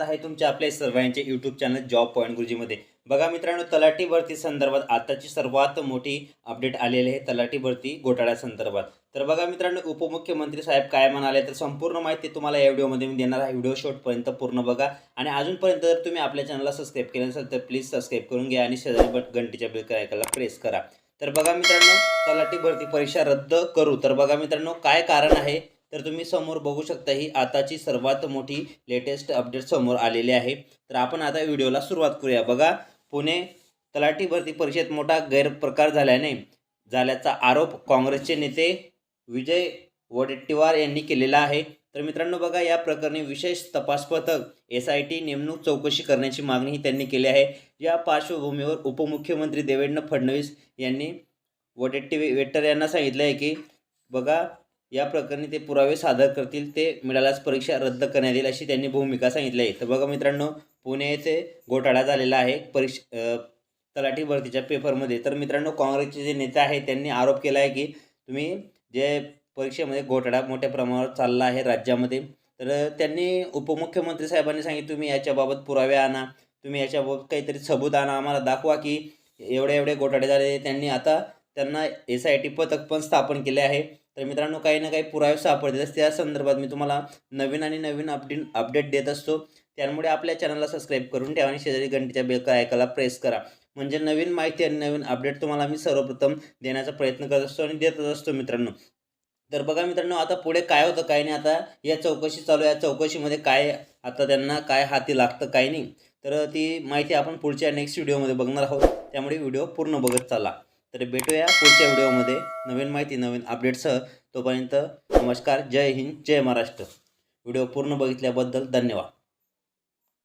आहे तुमच्या आपल्या सर्वांचे यूट्यूब चॅनल जॉब पॉईंट गुरुजीमध्ये. बघा मित्रांनो तलाठी भरती संदर्भात आताची सर्वात मोठी अपडेट आलेली आहे तलाठी भरती घोटाळ्या संदर्भात. तर बघा मित्रांनो उपमुख्यमंत्री साहेब काय म्हणाले तर संपूर्ण माहिती तुम्हाला या व्हिडिओमध्ये मी देणार आहे. व्हिडिओ शॉर्टपर्यंत पूर्ण बघा. आणि अजूनपर्यंत जर तुम्ही आपल्या चॅनलला सबस्क्राईब केलं नसेल तर प्लीज सबस्क्राईब करून घ्या आणि शेजारी बट घंटीच्या बिल करायला प्रेस करा. तर बघा मित्रांनो तलाठी भरती परीक्षा रद्द करू. तर बघा मित्रांनो काय कारण आहे? तर तुम्ही समोर बघू शकता ही आताची सर्वात मोठी लेटेस्ट अपडेट समोर आलेली आहे. तर आपण आता व्हिडिओला सुरुवात करूया. बघा पुणे तलाठी भरती परीक्षेत मोठा गैरप्रकार झाल्याने झाल्याचा आरोप काँग्रेसचे नेते विजय वडेट्टीवार यांनी केलेला आहे. तर मित्रांनो बघा या प्रकरणी विशेष तपास पथक एस आय टी नेमणूक चौकशी करण्याची मागणीही त्यांनी केली आहे. या पार्श्वभूमीवर उपमुख्यमंत्री देवेंद्र फडणवीस यांनी वडेट्टीवेटर यांना सांगितलं आहे की बघा या प्रकरणी ते पुरावे सादर करतील ते मिळाल्यास परीक्षा रद्द करण्यात येईल अशी त्यांनी भूमिका सांगितली आहे. तर बघा मित्रांनो पुणे येथे घोटाळा झालेला आहे. परीक्षा तलाठी भरतीच्या पेपरमध्ये. तर मित्रांनो काँग्रेसचे जे नेते आहेत त्यांनी आरोप केला आहे की तुम्ही जे परीक्षेमध्ये घोटाळा मोठ्या प्रमाणावर चालला आहे राज्यामध्ये तर त्यांनी उपमुख्यमंत्री साहेबांनी सांगितलं तुम्ही याच्याबाबत पुरावे आणा. तुम्ही याच्याबाबत काहीतरी सबूत आणा. आम्हाला दाखवा की एवढे एवढे घोटाळे झाले. त्यांनी आता त्यांना एस आय टी पथक पण स्थापन केले आहे. तर मित्रांनो काही ना काही पुरावे सापडतील त्या संदर्भात मी तुम्हाला नवीन आणि नवीन अपडेट अपडेट देत असतो. त्यामुळे आपल्या चॅनलला सबस्क्राईब करून ठेवा आणि शेजारी घंटीच्या बेल ऐकायला प्रेस करा. म्हणजे नवीन माहिती आणि नवीन अपडेट तुम्हाला मी सर्वप्रथम देण्याचा प्रयत्न करत असतो आणि देतच असतो मित्रांनो. तर बघा मित्रांनो आता पुढे काय होतं काय नाही आता या चौकशी चालू आहे. या चौकशीमध्ये काय आता त्यांना काय हाती लागतं काय नाही. तर ती माहिती आपण पुढच्या नेक्स्ट व्हिडिओमध्ये बघणार आहोत. त्यामुळे व्हिडिओ पूर्ण बघत चाला. तर भेटूया पुढच्या व्हिडिओमध्ये. नवीन माहिती नवीन अपडेटसह तोपर्यंत नमस्कार जय हिंद जय महाराष्ट्र. व्हिडिओ पूर्ण बघितल्याबद्दल धन्यवाद.